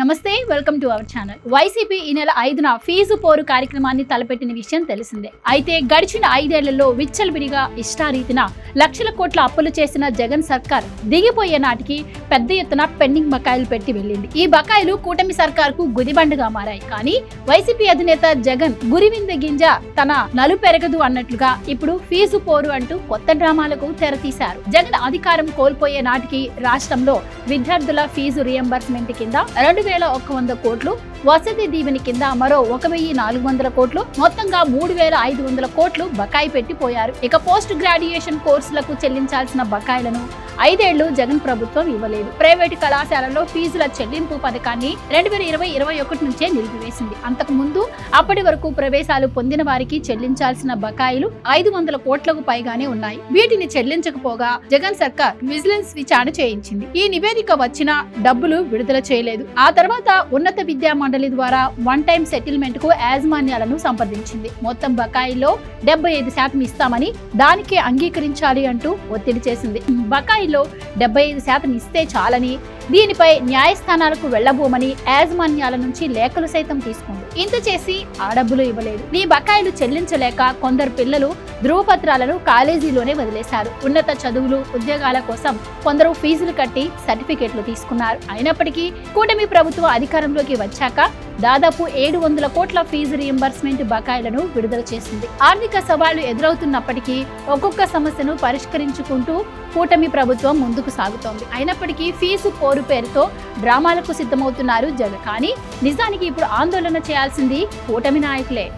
నమస్తే welcome to our channel. YCP ఈ నెల ఐదున ఫీజు పోరు కార్యక్రమాన్ని తలపెట్టిన విషయం తెలిసిందే. అయితే గడిచిన ఐదేళ్ళలో విచ్చలవిడిగా ఇష్టారీతిన లక్షల కోట్ల అప్పులు చేసిన జగన్ సర్కార్ దిగిపోయే నాటికి పెద్ద ఎత్తున పెండింగ్ బకాయిలు పెట్టి వెళ్ళింది. ఈ బకాయిలు కూటమి సర్కార్కు గుదిబండగా మారాయి. కానీ వైసీపీ అధినేత జగన్ గురివింద గింజ తన నలు పెరగదు అన్నట్లుగా ఇప్పుడు ఫీజు పోరు అంటూ కొత్త డ్రామాలకు తెరతీశారు. జగన్ అధికారం కోల్పోయే నాటికి రాష్ట్రంలో విద్యార్థుల ఫీజు రియంబర్స్మెంట్ కింద రెండు వేల ఒక్క వంద కోట్లు వసతి దీవెని కింద మరో ఒక వెయ్యి నాలుగు వందల కోట్లు మొత్తంగా మూడు వేల ఐదు వందల కోట్లు బకాయి పెట్టిపోయారు. ఇక పోస్ట్ గ్రాడ్యుయేషన్ కోర్సులకు చెల్లించాల్సిన బకాయిలను ఐదేళ్ళు జగన్ ప్రభుత్వం ఇవ్వలేదు. ప్రైవేటు కళాశాలలో ఫీజుల చెల్లింపు పథకాన్ని రెండు వేల ఇరవై ఇరవై ఒకటి నుంచే నిలిపివేసింది. అంతకు ముందు అప్పటి వరకు ప్రవేశాలు పొందిన వారికి చెల్లించాల్సిన బకాయిలు ఐదు వందల కోట్లకు పైగానే ఉన్నాయి. వీటిని చెల్లించకపోగా జగన్ సర్కార్ విజిలెన్స్ విచారణ చేయించింది. ఈ నివేదిక వచ్చినా డబ్బులు విడుదల చేయలేదు. ఆ తర్వాత ఉన్నత విద్యా మండలి ద్వారా వన్ టైం సెటిల్మెంట్కు యాజమాన్యాలను సంప్రదించింది. మొత్తం బకాయిలో డెబ్బై ఐదు శాతం ఇస్తామని దానికే అంగీకరించాలి అంటూ ఒత్తిడి చేసింది. బకాయిలో డెబ్బై ఐదు శాతం ఇస్తే చాలని దీనిపై న్యాయస్థానాలకు వెళ్ళబోమని యాజమాన్యాల నుంచి లేఖలు సైతం తీసుకుంది. ఇంత చేసి ఆ డబ్బులు ఇవ్వలేదు. నీ బకాయిలు చెల్లించలేక కొందరు పిల్లలు ధృవపత్రాలను కాలేజీలోనే వదిలేశారు. ఉన్నత చదువులు ఉద్యోగాల కోసం కొందరు ఫీజులు కట్టి సర్టిఫికెట్లు తీసుకున్నారు. అయినప్పటికీ కూటమి ప్రభుత్వం అధికారంలోకి వచ్చాక దాదాపు ఏడు వందల కోట్ల ఫీజు రియంబర్స్మెంట్ బకాయిలను విడుదల చేసింది. ఆర్థిక సవాళ్ళు ఎదురవుతున్నప్పటికీ ఒక్కొక్క సమస్యను పరిష్కరించుకుంటూ కూటమి ప్రభుత్వం ముందుకు సాగుతోంది. అయినప్పటికీ ఫీజు పోరు పేరుతో డ్రామాలకు సిద్ధమవుతున్నారు జగన్. కానీ నిజానికి ఇప్పుడు ఆందోళన చేయాల్సింది కూటమి నాయకులే.